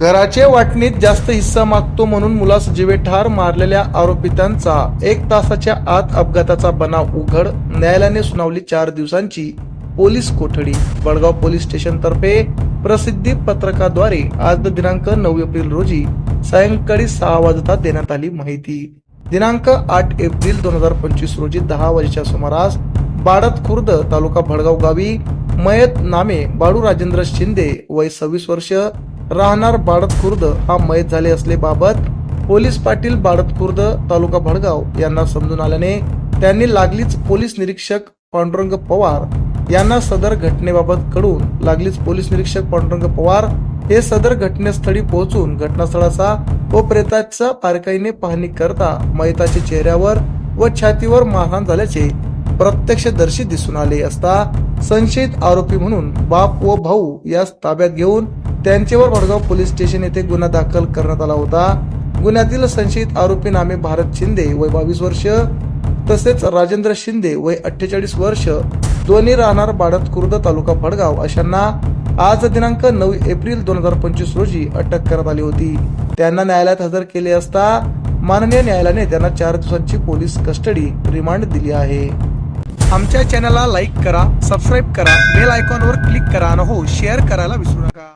घराचे वाटणीत जास्त हिस्सा मागतो म्हणून मुलास जीवे ठार मारलेल्या आरोपितांचा एक तासाच्या आत अपघाताचा बनाव उघड. न्यायालयाने सुनावली चार दिवसांची पोलीस कोठडी. बडगाव पोलीस स्टेशन तर्फे प्रसिद्धी पत्रकाद्वारे आज दिनांक नऊ एप्रिल रोजी सायंकाळी सहा वाजता देण्यात आली माहिती. दिनांक आठ एप्रिल दोन हजार पंचवीस रोजी दहा वाजेच्या सुमारास बाडत खुर्द तालुका भडगाव गावी मयत नामे बाळू राजेंद्र शिंदे वय सव्वीस वर्ष राहणार बाडत खुर्द हा मयत झाले असल्याबाबत पोलीस पाटील बाडत खुर्द तालुका भडगाव यांना समजून आल्याने त्यांनी लागलीच पोलीस निरीक्षक पांडुरंग पवार यांना सदर घटनेबाबत कडून लागलीच पोलीस निरीक्षक पांडुरंग पवार हे सदर घटनास्थळी पोहोचून घटनास्थळाचा व प्रेताचा बारकाईने पाहणी करता मयताच्या चेहऱ्यावर व छातीवर मारहाण झाल्याचे प्रत्यक्षदर्शी दिसून आले असता संशयित आरोपी म्हणून बाप व भाऊ यास ताब्यात घेऊन त्यांच्यावर भडगाव पोलीस स्टेशन येथे गुन्हा दाखल करण्यात आला होता. गुन्ह्यातील संशयित आरोपी नामे भारत शिंदे वय बावीस वर्ष. तसेच राजेंद्र शिंदे वय अठ्ठेचाळीस वर्ष. दोन्ही राहणार बाडत खुर्द तालुका भडगाव अशांना आज दिनांक नऊ एप्रिल दोन हजार पंचवीस रोजी अटक करण्यात आली होती. त्यांना न्यायालयात हजर केले असता माननीय न्यायालयाने त्यांना चार दिवसांची पोलीस कस्टडी रिमांड दिली आहे. आमच्या चॅनलला लाईक करा सबस्क्राईब करा बेल आयकॉनवर क्लिक करा आणि हो शेअर करायला विसरू नका.